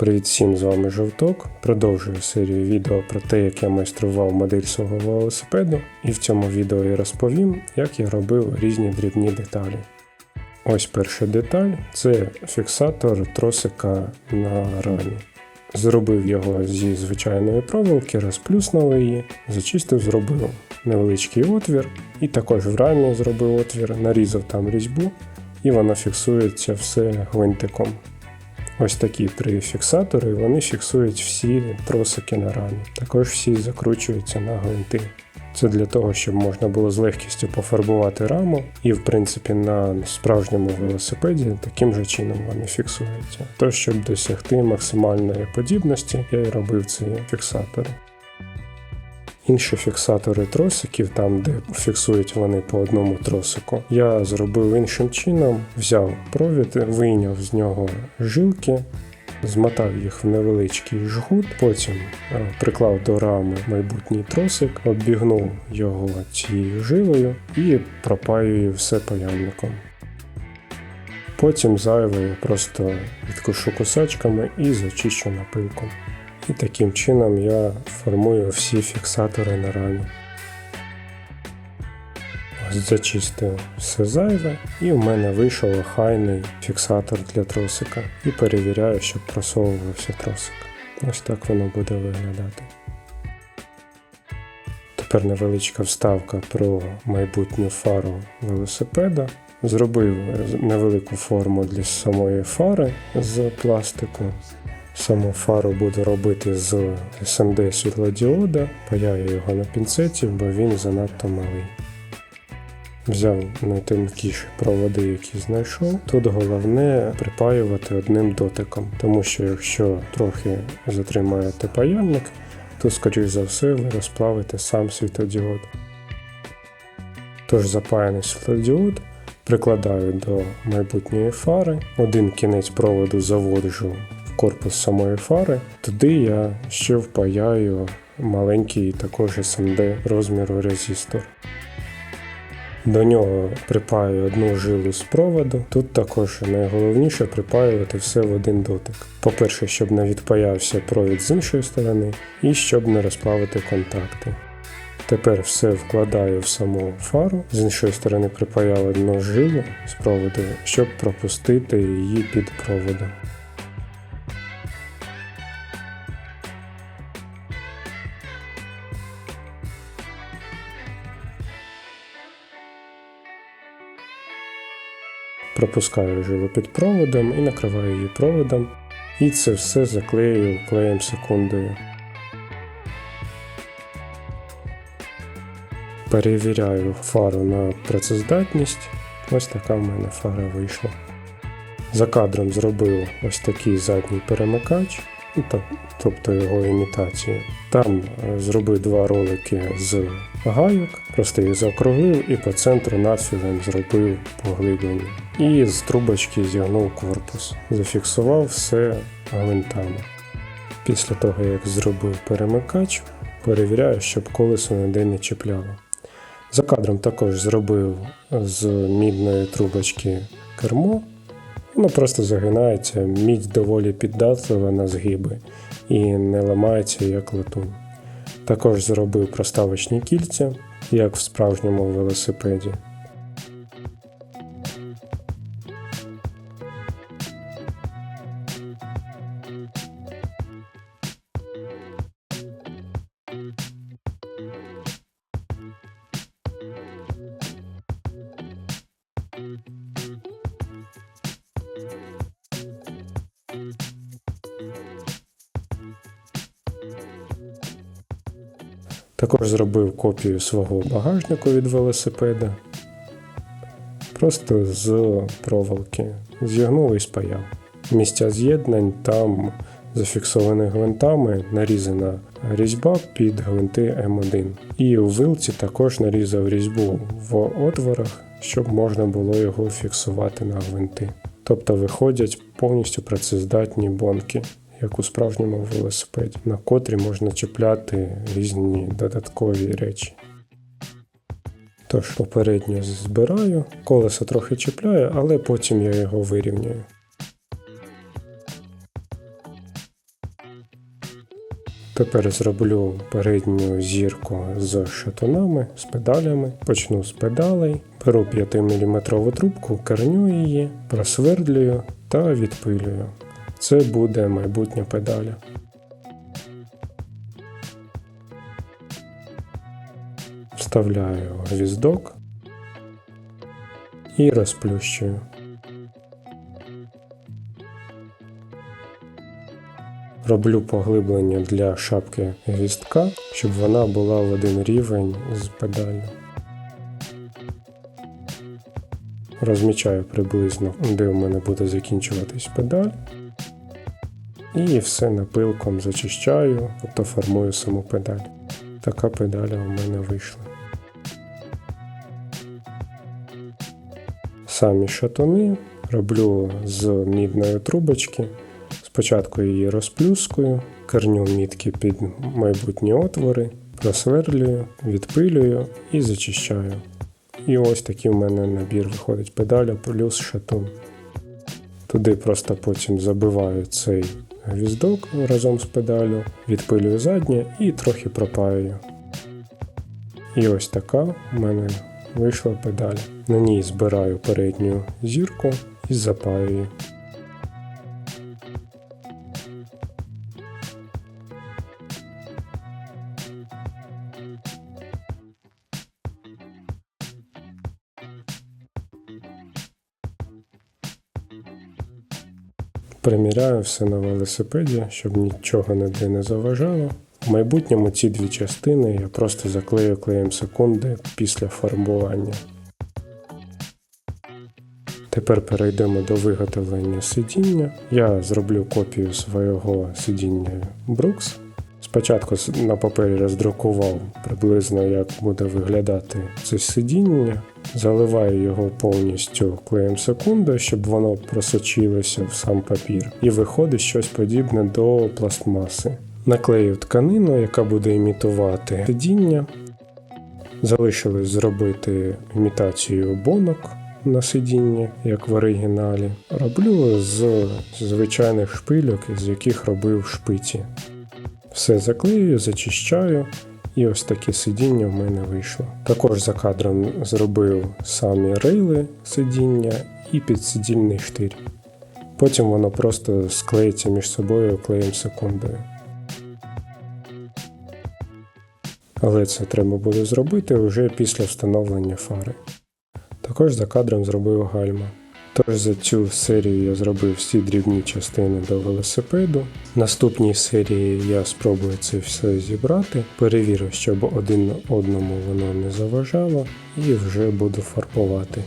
Привіт всім, з вами Жовток. Продовжую серію відео про те, як я майстрував модель свого велосипеду, і в цьому відео я розповім, як я робив різні дрібні деталі. Ось перша деталь це фіксатор тросика на рамі. Зробив його зі звичайної проволоки, розплюснув її, зачистив, зробив невеличкий отвір, і також в рамі зробив отвір, нарізав там різьбу, і воно фіксується все гвинтиком. Ось такі три фіксатори, вони фіксують всі тросики на рамі. Також всі закручуються на гвинти. Це для того, щоб можна було з легкістю пофарбувати раму, і в принципі на справжньому велосипеді таким же чином вони фіксуються. То щоб досягти максимальної подібності, я і робив ці фіксатори. Інші фіксатори тросиків, там де фіксують вони по одному тросику, я зробив іншим чином, взяв провід, вийняв з нього жилки, змотав їх в невеличкий жгут, потім е, приклав до рами майбутній тросик, оббігнув його цією жилою і пропаюю все паяльником. Потім зайве просто відкушу кусачками і зачищу напилком. І таким чином я формую всі фіксатори на рамі. Ось зачистив все зайве, і в мене вийшов охайний фіксатор для тросика. І перевіряю, щоб просовувався тросик. Ось так воно буде виглядати. Тепер невеличка вставка про майбутню фару велосипеда. Зробив невелику форму для самої фари з пластику. Саму фару буду робити з SMD світлодіода, паяю його на пінцеті, бо він занадто малий. Взяв найтонкіші проводи, які знайшов. Тут головне припаювати одним дотиком, тому що якщо трохи затримаєте паяльник, то, скоріш за все, ви розплавите сам світлодіод. Тож запаяний світлодіод прикладаю до майбутньої фари, один кінець проводу заводжу корпус самої фари. Туди я ще впаяю маленький також SMD розміру резистор. До нього припаю одну жилу з проводу. Тут також найголовніше припаювати все в один дотик. По-перше, щоб не відпаявся провід з іншої сторони, і щоб не розплавити контакти. Тепер все вкладаю в саму фару, з іншої сторони припаяв одну жилу з проводу, щоб пропустити її під проводом. Пропускаю жилу під проводом і накриваю її проводом. І це все заклею клеєм секундою. Перевіряю фару на працездатність. Ось така в мене фара вийшла. За кадром зробив ось такий задній перемикач, тобто його імітацію. Там е, зробив два ролики з гайок, просто їх заокруглив і по центру надфілем зробив поглиблення. І з трубочки зігнув корпус, зафіксував все гвинтами. Після того, як зробив перемикач, перевіряю, щоб колесо ніде не чіпляло. За кадром також зробив з мідної трубочки кермо. Воно просто загинається, мідь доволі піддатлива на згиби і не ламається як латунь. Також зробив проставочні кільця, як в справжньому велосипеді. Також зробив копію свого багажнику від велосипеда. Просто з проволоки. Зігнув і спаяв. Місця з'єднань там зафіксовані гвинтами нарізана різьба під гвинти М1. І у вилці також нарізав різьбу в отворах, щоб можна було його фіксувати на гвинти. Тобто виходять повністю працездатні бонки як у справжньому велосипеді, на котрі можна чіпляти різні додаткові речі. Тож, попередньо збираю, колесо трохи чіпляю, але потім я його вирівнюю. Тепер зроблю передню зірку з шатунами, з педалями. Почну з педалей, беру 5-мм трубку, керню її, просвердлюю та відпилюю. Це буде майбутня педаля. Вставляю гвіздок і розплющую. Роблю поглиблення для шапки гвіздка, щоб вона була в один рівень з педаллю. Розмічаю приблизно, де у мене буде закінчуватись педаль. І все напилком зачищаю, тобто формую саму педаль. Така педаля у мене вийшла. Самі шатуни роблю з мідної трубочки. Спочатку її розплюскую, керню мітки під майбутні отвори, просверлюю, відпилюю і зачищаю. І ось такий в мене набір виходить педаля плюс шатун. Туди просто потім забиваю цей гвіздок разом з педалю, відпилюю заднє і трохи пропаюю. І ось така в мене вийшла педаль. На ній збираю передню зірку і запаюю. Приміряю все на велосипеді, щоб нічого ніде не заважало. В майбутньому ці дві частини я просто заклею клеєм секунди після фарбування. Тепер перейдемо до виготовлення сидіння. Я зроблю копію свого сидіння Brooks. Спочатку на папері роздрукував приблизно, як буде виглядати це сидіння. Заливаю його повністю клеєм секунди, щоб воно просочилося в сам папір. І виходить щось подібне до пластмаси. Наклею тканину, яка буде імітувати сидіння. Залишилось зробити імітацію бонок на сидінні, як в оригіналі. Роблю з звичайних шпильок, з яких робив шпиці. Все заклею, зачищаю. І ось таке сидіння в мене вийшло. Також за кадром зробив самі рейли сидіння і підсидільний штир. Потім воно просто склеїться між собою клеєм секундою. Але це треба буде зробити вже після встановлення фари. Також за кадром зробив гальма. Тож за цю серію я зробив всі дрібні частини до велосипеду. Наступній серії я спробую це все зібрати, перевірю, щоб один одному воно не заважало, і вже буду фарбувати.